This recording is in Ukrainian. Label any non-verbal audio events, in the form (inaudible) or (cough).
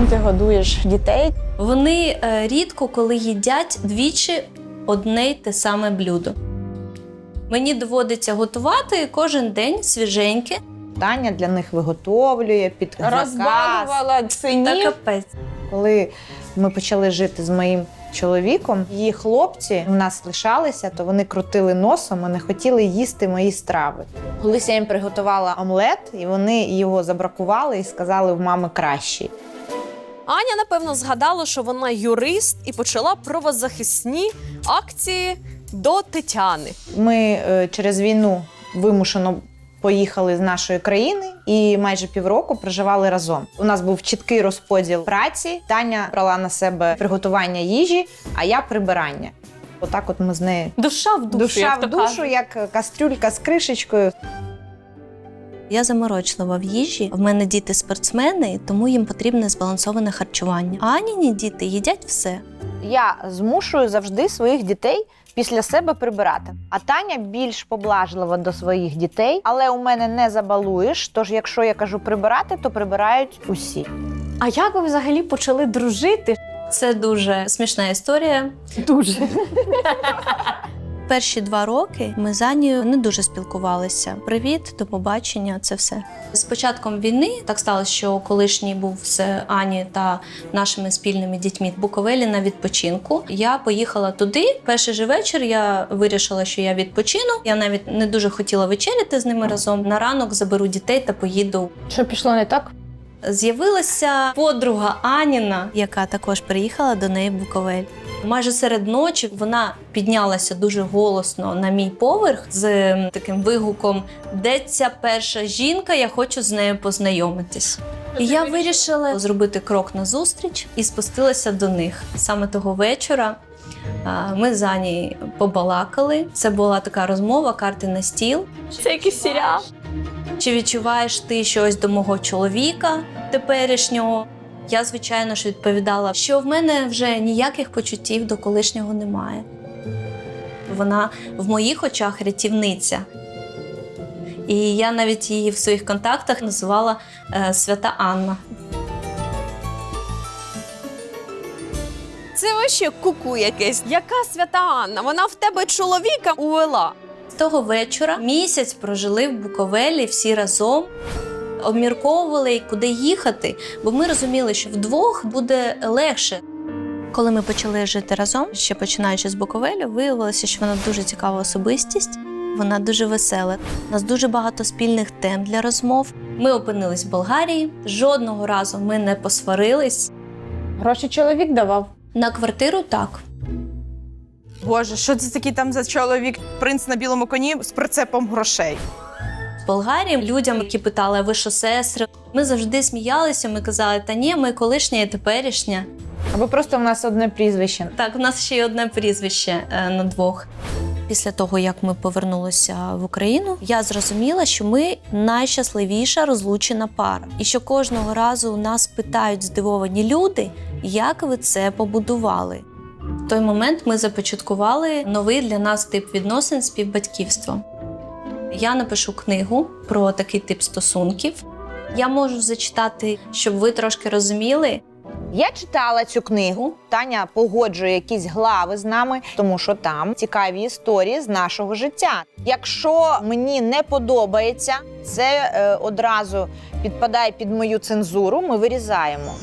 чим ти годуєш дітей? Вони е, рідко коли їдять двічі одне й те саме блюдо. Мені доводиться готувати кожен день свіженьке Таня для них виготовлює під заказ. Розбалувала та капець. Коли ми почали жити з моїм чоловіком, її хлопці в нас лишалися, то вони крутили носом і не хотіли їсти мої страви. Колись я їм приготувала омлет, і вони його забракували і сказали, в мами кращий. Аня, напевно, згадала, що вона юрист і почала правозахисні акції до Тетяни. Ми е, через війну вимушено поїхали з нашої країни і майже півроку проживали разом. У нас був чіткий розподіл праці. Таня брала на себе приготування їжі, а я прибирання. Отак, от ми з нею Душа в душу. душа як в душу, як кастрюлька з кришечкою. Я заморочлива в їжі. В мене діти спортсмени, тому їм потрібне збалансоване харчування. А Аніні діти їдять все. Я змушую завжди своїх дітей після себе прибирати. А Таня більш поблажлива до своїх дітей, але у мене не забалуєш. Тож, якщо я кажу прибирати, то прибирають усі. А як ви взагалі почали дружити? Це дуже смішна історія. Дуже. (laughs) Перші два роки ми з Анією не дуже спілкувалися. Привіт, до побачення, це все. З початком війни так сталося, що колишній був з Ані та нашими спільними дітьми в Буковелі на відпочинку. Я поїхала туди. Перший же вечір я вирішила, що я відпочину. Я навіть не дуже хотіла вечеряти з ними разом. На ранок заберу дітей та поїду Що пішло не так? З'явилася подруга Аніна, яка також приїхала до неї в Буковель. Майже серед ночі вона піднялася дуже голосно на мій поверх з таким вигуком: Де ця перша жінка? Я хочу з нею познайомитись. І я вирішила зробити крок назустріч і спустилася до них. Саме того вечора ми з Ані побалакали. Це була така розмова, карти на стіл. Це якийсь серіал. Чи відчуваєш ти щось до мого чоловіка теперішнього? Я, звичайно ж, відповідала, що в мене вже ніяких почуттів до колишнього немає. Вона в моїх очах рятівниця. І я навіть її в своїх контактах називала е, Свята Анна. Це вообще куку якесь. Яка свята Анна? Вона в тебе чоловіка увела. З того вечора місяць прожили в Буковелі всі разом. Обмірковували, куди їхати, бо ми розуміли, що вдвох буде легше. Коли ми почали жити разом, ще починаючи з Буковелю, виявилося, що вона дуже цікава особистість. Вона дуже весела. У нас дуже багато спільних тем для розмов. Ми опинились в Болгарії. Жодного разу ми не посварились. Гроші чоловік давав. На квартиру так. Боже, що це такий там за чоловік? Принц на білому коні з прицепом грошей. В Болгарії людям, які питали, а ви що сестри? Ми завжди сміялися. Ми казали, та ні, ми колишня і теперішня. Або просто в нас одне прізвище. Так, у нас ще й одне прізвище е, на двох. Після того, як ми повернулися в Україну, я зрозуміла, що ми найщасливіша розлучена пара, і що кожного разу у нас питають здивовані люди, як ви це побудували. В той момент ми започаткували новий для нас тип відносин співбатьківства. Я напишу книгу про такий тип стосунків. Я можу зачитати, щоб ви трошки розуміли, Я читала цю книгу. Таня погоджує якісь глави з нами, тому що там цікаві історії з нашого життя. Якщо мені не подобається, це е, одразу підпадає під мою цензуру. Ми вирізаємо.